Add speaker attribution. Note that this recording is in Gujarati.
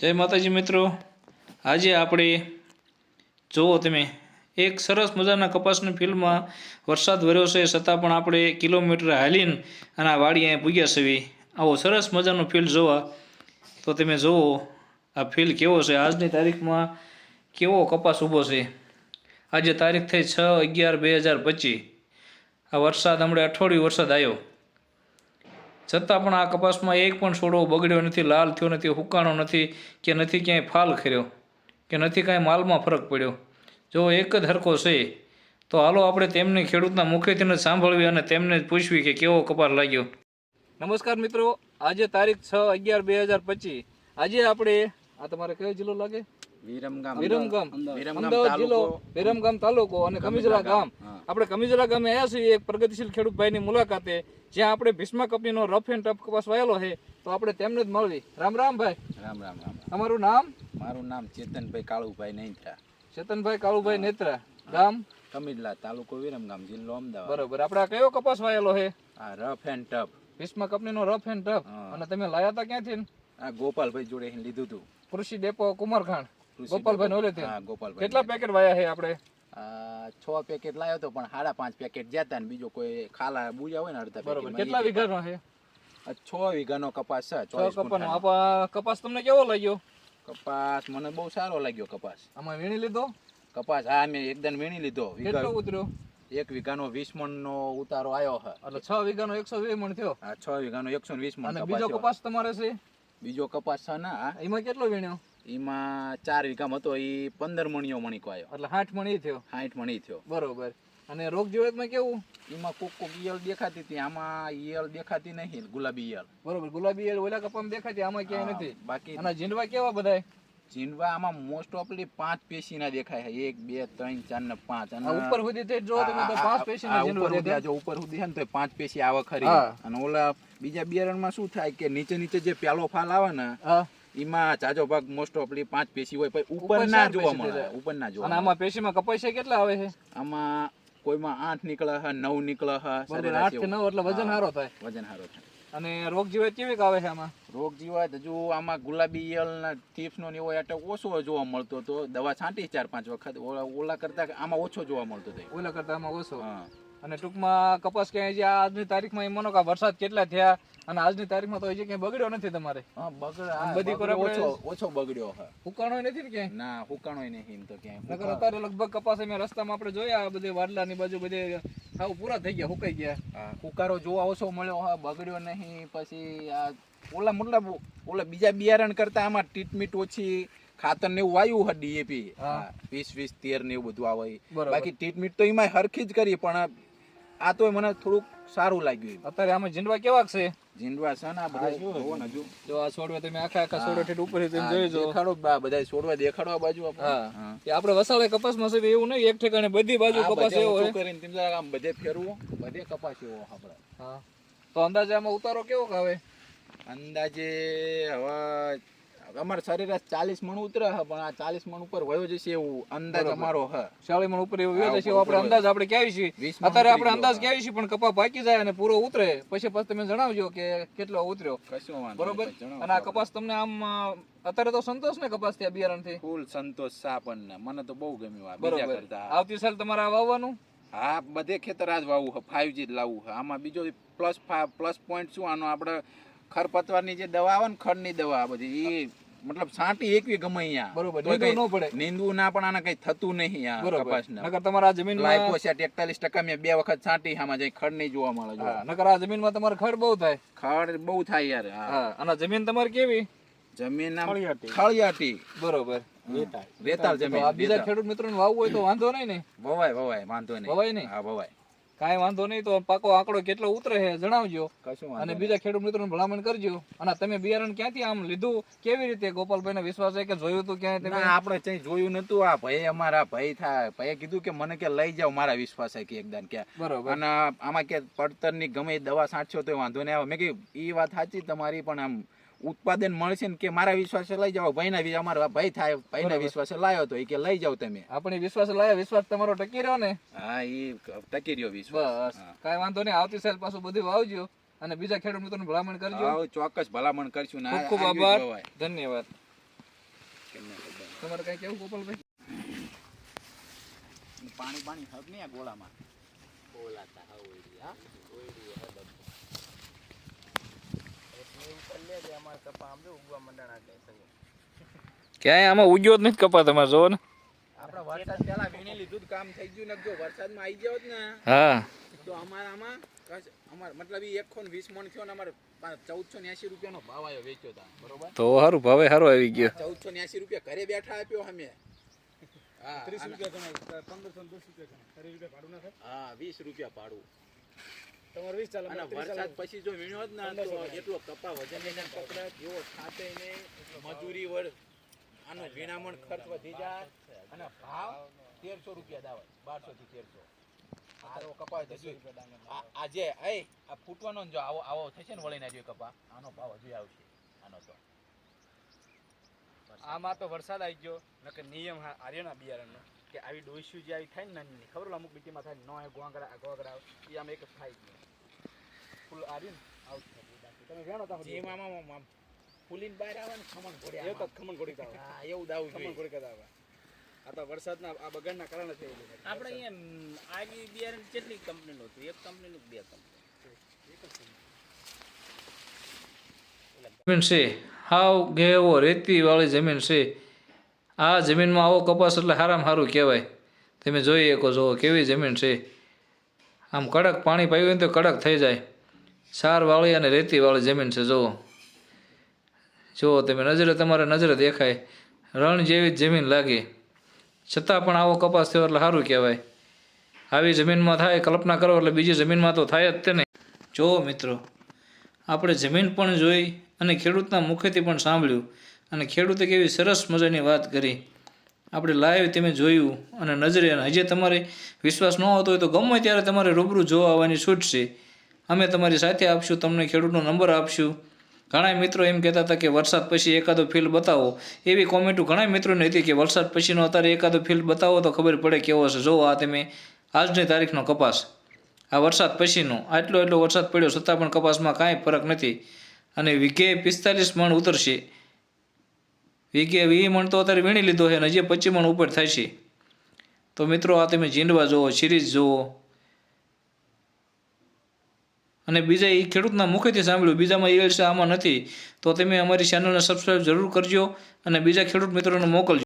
Speaker 1: જય માતાજી મિત્રો. આજે આપણે જુઓ તમે, એક સરસ મજાના કપાસની ફિલ્ડમાં વરસાદ વર્યો છે, છતાં પણ આપણે કિલોમીટર હાલીને અને આ વાડી અહીંયા પૂગ્યા છે આવો સરસ મજાનો ફિલ્ડ જોવા. તો તમે જુઓ, આ ફિલ્ડ કેવો છે? આજની તારીખમાં કેવો કપાસ ઊભો છે? આજે તારીખ થઈ છ અગિયાર બે હજાર પચીસ. આ વરસાદ હમણાં અઠવાડિયું વરસાદ આવ્યો. છતાં પણ આ કપાસમાં એક પણ છોડો બગડ્યો નથી, લાલ થયો નથી, હુકાણો નથી, કે નથી ક્યાંય ફાલ ખર્યો, કે નથી કાંઈ માલમાં ફરક પડ્યો. જો એક જ હરખો છે, તો હાલો આપણે તેમને ખેડૂતના મુખેથી જ સાંભળવી અને તેમને જ પૂછવી કે કેવો કપાસ લાગ્યો. નમસ્કાર મિત્રો, આજે તારીખ છ અગિયાર બે હજાર પચીસ. આજે આપણે, આ તમારે કયો જિલ્લો લાગે?
Speaker 2: વિરમગામ
Speaker 1: વિરમગામ.
Speaker 2: વિરમગામ
Speaker 1: અમદાવાદ જિલ્લો વિરમગામ તાલુકો અને કમિજરા ગામ. આપણે કમિજરા ગામે આવ્યા છીએ એક પ્રગતિશીલ ખેડૂત મુલાકાતે જ્યાં આપણે ભીષ્મા કંપનીનો રફ એન્ડ ટફ કપાસ વાયેલો છે તો આપણે તેમને જ મળવી. રામ રામ ભાઈ.
Speaker 2: રામ રામ રામ
Speaker 1: તમારું નામ?
Speaker 2: મારું નામ ચેતનભાઈ કાળુભાઈ નૈત્રા.
Speaker 1: ચેતનભાઈ કાળુભાઈ નેત્રા. ગામ?
Speaker 2: કમિડલા તાલુકો વિરમગામ જિલ્લો અમદાવાદ.
Speaker 1: બરોબર. આપણે કયો કપાસ વાયેલો છે?
Speaker 2: આ રફ એન્ડ ટફ.
Speaker 1: ભીષ્મા કંપનીનો રફ એન્ડ ટફ. અને તમે લાયા હતા ક્યાંથી?
Speaker 2: આ ગોપાલભાઈ જોડે લીધું હતું
Speaker 1: કૃષિ ડેપો
Speaker 2: કુમારખાંડ
Speaker 1: ગોપાલભાઈ નો લેતે
Speaker 2: હા ગોપાલભાઈ.
Speaker 1: કેટલા પેકેટ વાયા છે આપણે?
Speaker 2: છ પેકેટ લાવ્યો તો પણ સાડા પાંચ પેકેટ જતા ને બીજો કોઈ ખાલા બુજા હોય ને અડધા
Speaker 1: બરોબર. કેટલા વીઘાનો છે?
Speaker 2: છ વીઘાનો કપાસ છે
Speaker 1: છ કપાનો કપાસ તમને કેવો લાગ્યો?
Speaker 2: કપાસ મને બહુ સારો લાગ્યો કપાસ.
Speaker 1: આમાં વીણી લીધો?
Speaker 2: કપાસ હા મેં એકદમ વીણી લીધો.
Speaker 1: કેટલો ઉતર્યો?
Speaker 2: એક વીઘાનો વીસ મણ નો ઉતારો આવ્યો છે.
Speaker 1: એટલે છ વીઘાનો એકસો વીસ મણ થયો.
Speaker 2: આ છ વીઘાનો એકસો વીસ મણ
Speaker 1: બીજો કપાસ તમારે છે?
Speaker 2: બીજો કપાસ છે ને આ
Speaker 1: એમાં કેટલો વીણ્યો?
Speaker 2: એમાં ચાર વીઘામાં હતો એ પંદર મણીઓ મણીકો આવ્યો
Speaker 1: એટલે સાઠ મણી થયો?
Speaker 2: સાઠ મણી થયો.
Speaker 1: બરોબર. અને રોગ જીવાતમાં કેવું?
Speaker 2: એમાં કોક કોક ઈયળ દેખાતી હતી આમાં ઈયળ દેખાતી નહીં ગુલાબી ઈયળ.
Speaker 1: બરોબર ગુલાબી ઈયળ ઓલા કપામાં દેખાતી આમાં ક્યાંય નથી.
Speaker 2: બાકી
Speaker 1: અને જીંડવા કેવા બધાય?
Speaker 2: જીંડવા આમાં મોસ્ટ ઓફલી પાંચ પેશીના દેખાય છે. એક બે ત્રણ ચાર ને પાંચ. અને
Speaker 1: ઉપર સુધી તે જો તમે તો પાંચ પેશીના જીંડવા
Speaker 2: ઉપર સુધી
Speaker 1: દેખાય
Speaker 2: જો ઉપર સુધી છે ને તો પાંચ પેશી આવે ખરી અને ઓલા બીજા બિયારણમાં શું થાય કે નીચે નીચે જે પેલો ફાલ આવે ને એમાં ચાજો ભાગ મોસ્ટ ઓફલી પાંચ પેશી હોય પછી
Speaker 1: ઉપર
Speaker 2: ઉપર ના જોવા મળે
Speaker 1: થઈ
Speaker 2: ઉપર ના જોવા
Speaker 1: અને આમાં પેશીમાં કપાઈ કેટલા આવે છે?
Speaker 2: આમાં કોઈમાં આઠ નીકળે છે નવ નીકળે છે આઠથી
Speaker 1: નવ એટલે વજન
Speaker 2: હા,
Speaker 1: સારો થાય.
Speaker 2: વજન સારો થાય.
Speaker 1: અને રોગ જીવાત કેવી આવે છે આમાં?
Speaker 2: રોગ જીવાત હજુ આમાં ગુલાબી ઈયળ ના ટીપ્સ નો એવો એટેક ઓછો જોવા મળતો હતો. દવા છાંટી ચાર પાંચ વખત. ઓલા ઓલા કરતા આમાં ઓછો જોવા મળતો હતો.
Speaker 1: ઓલા કરતા આમાં ઓછો.
Speaker 2: હા.
Speaker 1: અને ટૂંકમાં કપાસ ક્યાંય જે આજની તારીખમાં એ માનો કે વરસાદ કેટલા થયા અને આજની તારીખમાં તો હજી ક્યાંય બગડ્યો નથી તમારે? બધી
Speaker 2: ઓછો ઓછો બગડ્યો હા
Speaker 1: ઉકાણો નથી ને ક્યાંય?
Speaker 2: ના હુકાણોય નહીં તો ક્યાંય
Speaker 1: નકર અત્યારે લગભગ કપાસ અમે રસ્તામાં આપણે જોયા આ બધે વાડલાની બાજુ બધે સાવ પૂરા થઈ ગયા હુકાઈ ગયા.
Speaker 2: હુકારો જોવા ઓછો મળ્યો હા બગડ્યો નહીં પછી આ ઓલા મતલબ ઓલા બીજા બિયારણ કરતા આમાં ટ્રીટમેન્ટ ઓછી ખાતર ને એવું વાયુ હા ડીએપી
Speaker 1: હા.
Speaker 2: વીસ વીસ તેર ને એવું બધું આવે. બાકી ટ્રીટમેન્ટ તો એમાં હરખી જ કરી પણ આ તો મને થોડુંક સારું લાગ્યું
Speaker 1: અત્યારે આમાં જીંડવા કેવા છે?
Speaker 2: જીંડવા છે ને આ બધા હજુ.
Speaker 1: જો આ છોડવા તમે આખા આખા છોડવા ઠેઠ ઉપર તમે જોઈ જો.
Speaker 2: દેખાડો બા બધા છોડવા દેખાડો આ બાજુ.
Speaker 1: હા. કે આપણે વસાવે કપાસમાં છે એવું નહીં એક ઠેકાણે બધી બાજુ કપાસ એવો હોય
Speaker 2: કરીને તેમ જરા આમ બધે ફેરવો બધે કપાસ એવો આપણે.
Speaker 1: હા. તો અંદાજે આમાં ઉતારો કેવો આવે?
Speaker 2: અંદાજે હવે અમારે સરેરાશ ચાલીસ મણ ઉતરે છે પણ આ ચાલીસ મણ ઉપર વયો જશે એવું અંદાજ અમારો હ
Speaker 1: ચાલીસ મણ ઉપર વયો
Speaker 2: જશે
Speaker 1: આપણે અંદાજ આપણે ક્યાંય છીએ. અત્યારે આપણે અંદાજ
Speaker 2: ગયો.
Speaker 1: છીએ પણ કપા પાકી જાય અને પૂરો ઉતરે. પછી પછી તમે જણાવજો કે કેટલો ઉતર્યો.
Speaker 2: કશો
Speaker 1: બરોબર? અને આ કપાસ તમને આમ અત્યારે તો સંતોષ ને કપાસ ત્યાં બિયારણથી
Speaker 2: ફૂલ સંતોષ છે આપણને. મને તો બહુ ગમ્યું બીજા કરતા.
Speaker 1: આવતી સાલ તમારે વાવવાનું?
Speaker 2: હા બધે ખેતર આજ વાવવું છે ફાઈવ જી લાવવું છે. આમાં બીજો પ્લસ પ્લસ પોઈન્ટ શું આનો આપણે ખરપતવારની જે દવા આવે ને ખડની દવા બધી એ મતલબ સાંટી એકવી ગમે અહીંયા.
Speaker 1: બરોબર, નીંદવું ન પડે.
Speaker 2: નીંદવું ના પણ આને કઈ થતું નહીં આ કપાસના.
Speaker 1: નકર તમારા આ જમીનમાં
Speaker 2: ગ્લાયકોસાઇટ 41% મે બે વખત છાંટી આમાં જઈ ખડ નહીં જોવા મળે
Speaker 1: હા, નકર આ જમીનમાં તમારે ખડ બહુ થાય.
Speaker 2: ખડ બહુ થાય યાર હા.
Speaker 1: અને જમીન તમારી કેવી?
Speaker 2: જમીન
Speaker 1: ખળિયાટી.
Speaker 2: ખળિયાટી.
Speaker 1: બરોબર.
Speaker 2: રેતાળ જમીન
Speaker 1: બીજા ખેડૂત મિત્રોને વાવવું હોય તો વાંધો નહીં ને?
Speaker 2: વવાય વવાય વાંધો નહીં.
Speaker 1: વવાય નહીં?
Speaker 2: હા વવાય.
Speaker 1: કાંઈ વાંધો નહીં તો પાકો આંકડો કેટલો ઉતરે છે જણાવજો. અને બીજા ખેડૂત મિત્રોને ભલામણ કરજો. અને તમે બિયારણ ક્યાંથી આમ લીધું? કેવી રીતે? ગોપાલભાઈ વિશ્વાસ છે કે જોયું તું ક્યાંય તમે?
Speaker 2: આપણે ક્યાંય જોયું નતું આ ભાઈ અમારા ભાઈ થાય. ભાઈએ કીધું કે મને કે લઈ જાઓ મારા વિશ્વાસ છે કે એકદમ કે.
Speaker 1: બરોબર.
Speaker 2: અને આમાં કે પડતરની ગમે એ દવા છાંટશો તો વાંધો નહીં આવે. મેં કીધું એ વાત સાચી તમારી પણ આમ ઉત્પાદન મળશે ને કે મારા વિશ્વાસે લઈ જાઓ ભાઈના વિ- અમારા ભાઈ થાય ભાઈના. વિશ્વાસે લાયો તો એ કે લઈ જાઓ તમે.
Speaker 1: આપણે વિશ્વાસ લાયો વિશ્વાસ તમારો ટકી રહ્યો ને?
Speaker 2: હા એ ટકી રહ્યો વિશ્વાસ.
Speaker 1: બસ. કાંઈ વાંધો નહીં આવતી સાલ પાછું બધું વાવજો અને બીજા ખેડૂત મિત્રોને ભલામણ કરજો.
Speaker 2: હા ચોક્કસ ભલામણ કરશું ને
Speaker 1: ખૂબ ખૂબ આભાર. ધન્યવાદ.
Speaker 2: તમારે કઈ કેવું ગોપાલભાઈ? પાણી પાણી નહીં આ ગોળામાં?
Speaker 1: ક્યાંય આમાં ઉગ્યો જ નથી કપા તમારે જોવો ને.
Speaker 2: આપડે વરસાદ પેલા વીણી લીધું કામ થઈ ગયું નથી જો વરસાદમાં આવી જાવ ને.
Speaker 1: હા.
Speaker 2: તો અમારા આમાં અમાર મતલબ ઈ એકસો ને વીસ મણ થયો ને અમારે ચૌદસો ને એસી રૂપિયાનો ભાવ આવ્યો વેચ્યો હતા બરોબર?
Speaker 1: તો સારું ભાવે સારો આવી ગયો.
Speaker 2: ચૌદસો ને એસી રૂપિયા ઘરે બેઠા આપ્યો અમે. હા
Speaker 3: ત્રીસ રૂપિયા પંદરસો દસ રૂપિયા
Speaker 2: હા વીસ રૂપિયા ભાડું.
Speaker 3: તમારે વીસ ચાલે
Speaker 2: અને વરસાદ પછી જો વીણ્યો જ ના તો એટલો કપા વજન એને પકડે એવો ખાતે ને મજૂરી વર આનો વીણામણ ખર્ચ વધી જાય અને ભાવ તેરસો રૂપિયા દાવા બારસો થી તેરસો. આરો કપા જશે આજે એ આ ફૂટવાનો જો આવો આવો થશે ને વળીને જો કપા આનો ભાવ હજુ આવશે આનો તો.
Speaker 3: આમાં તો વરસાદ આવી ગયો નકર નિયમ હા આર્યના બિયારણનો. કે આવી ડોસ્યુ જે આવી થાય ને નાની ખબર અમુક બીટીમાં થાય નો હે ગોંગરા ગોગરા એ આમ એક થાય ગયો ફૂલ આવું જ બાકી. તમે જાણો તમે
Speaker 2: જે મામા આમ ફૂલીને બહાર આવે ને ખમણ ઘોડે
Speaker 3: એક જ ખમણ ઘોડી આવે.
Speaker 2: હા એવું દાવું
Speaker 3: ખમણ ઘોડી કદા આવે. આ તો વરસાદના આ બગાડના કારણે થયેલું છે
Speaker 4: આપણે અહીંયા આવી બિયારણ કેટલી કંપનીનું હતું? એક કંપનીનું બે કંપની
Speaker 1: જમીન છે. હાવ ઘેવો રેતીવાળી જમીન છે. આ જમીનમાં આવો કપાસ એટલે સારામાં સારું કહેવાય. તમે જોઈ શકો જુઓ કેવી જમીન છે. આમ કડક પાણી પાયું હોય તો કડક થઈ જાય. સારવાળી અને રેતીવાળી જમીન છે, જુઓ. જુઓ, તમે નજરે, તમારે નજરે દેખાય. રણ જેવી જ જમીન લાગે. છતાં પણ આવો કપાસ થયો એટલે સારું કહેવાય. આવી જમીનમાં થાય, કલ્પના કરો, એટલે બીજી જમીનમાં તો થાય જ તે નહીં. જુઓ મિત્રો, આપણે જમીન પણ જોઈ અને ખેડૂતના મુખેથી પણ સાંભળ્યું. અને ખેડૂતે કેવી સરસ મજાની વાત કરી. આપણે લાઈવ તમે જોયું અને નજરે અને હજી તમારે વિશ્વાસ ન આવતો હોય તો ગમે ત્યારે તમારે રૂબરૂ જોવા આવવાની છૂટ છે. અમે તમારી સાથે આપશું, તમને ખેડૂતનો નંબર આપશું. ઘણા મિત્રો એમ કહેતા હતા કે વરસાદ પછી એકાદો ફિલ્ડ બતાવો. એવી કોમેન્ટો ઘણા મિત્રોની હતી કે વરસાદ પછીનો અત્યારે એકાદો ફિલ્ડ બતાવો તો ખબર પડે કેવો છે જો આ તમે આજની તારીખનો કપાસ. આ વરસાદ પછીનો, આટલો એટલો વરસાદ પડ્યો છતાં પણ કપાસમાં કાંઈ ફરક નથી. અને વીઘે પિસ્તાલીસ મણ ઉતરશે. વીઘે વીસ મણ તો અત્યારે વીણી લીધો છે અને હજી પચીસ મણ ઉપર થાય છે. તો મિત્રો આ તમે જીંડવા જુઓ, સિરીઝ જુઓ. અને બીજા એ ખેડૂતના મુખેથી સાંભળ્યું, બીજામાં ઈયળ આમાં નથી. તો તમે અમારી ચેનલને સબસ્ક્રાઈબ જરૂર કરજો અને બીજા ખેડૂત મિત્રોને મોકલજો.